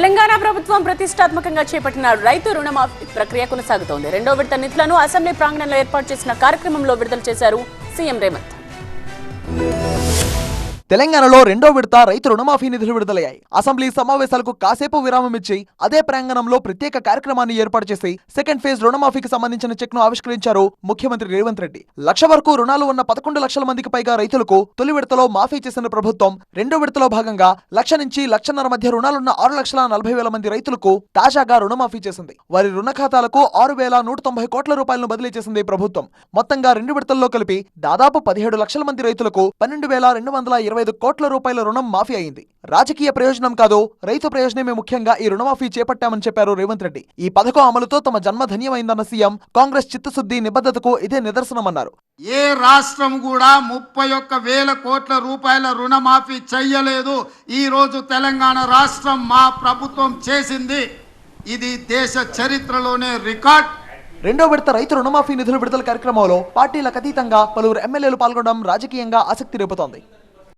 తెలంగాణ ప్రభుత్వం ప్రతిష్టాత్మకంగా చేపట్టిన రైతు రుణమాఫీ ప్రక్రియ కొనసాగుతోంది. రెండో విడత నిధులను అసెంబ్లీ ప్రాంగణంలో ఏర్పాటు చేసిన కార్యక్రమంలో విడుదల చేశారు సీఎం రేవంత్. తెలంగాణలో రెండో విడత రైతు రుణమాఫీ నిధులు విడుదలయ్యాయి. అసెంబ్లీ సమావేశాలకు కాసేపు విరామం ఇచ్చి అదే ప్రాంగణంలో ప్రత్యేక కార్యక్రమాన్ని ఏర్పాటు చేసి సెకండ్ ఫేజ్ రుణమాఫీకి సంబంధించిన చెక్ను ఆవిష్కరించారు ముఖ్యమంత్రి రేవంత్ రెడ్డి. లక్ష వరకు రుణాలు ఉన్న పదకొండు లక్షల మందికి పైగా రైతులకు తొలి విడతలో మాఫీ చేసిన ప్రభుత్వం రెండో విడతలో భాగంగా లక్ష నుంచి లక్షన్నర మధ్య రుణాలున్న ఆరు లక్షల నలభై వేల మంది రైతులకు తాజాగా రుణమాఫీ చేసింది. వారి రుణ ఖాతాలకు ఆరు వేల నూట తొంభై కోట్ల రూపాయలను బదిలీ చేసింది ప్రభుత్వం. మొత్తంగా రెండు విడతల్లో కలిపి దాదాపు పదిహేడు లక్షల మంది రైతులకు పన్నెండు వేల రెండు వందల ఇరవై ఐదు కోట్ల రూపాయల రుణం మాఫీ అయింది. రాజకీయ ప్రయోజనం కాదు రైతు ప్రయోజనమే ముఖ్యంగా ఈ రుణమాఫీ చేపట్టామని చెప్పారు రేవంత్ రెడ్డి. ఈ పథకం అమలుతో తమ జన్మ ధన్యమైందన్న సీఎం కాంగ్రెస్ చిత్తశుద్ధి నిబద్ధతకు ఇదే నిదర్శనమన్నారు. ఏ రాష్ట్రం కూడా ముప్పై ఒక్క వేల కోట్ల రూపాయల రుణమాఫీ చెయ్యలేదు. ఈరోజు తెలంగాణ రాష్ట్రం మా ప్రభుత్వం చేసింది. ఇది దేశ చరిత్రలోనే రికార్డ్. రెండో విడత రైతు రుణమాఫీ నిధుల విడుదల కార్యక్రమంలో పార్టీలకు అతీతంగా పలువురు ఎమ్మెల్యేలు పాల్గొనడం రాజకీయంగా ఆసక్తి రేపుతోంది.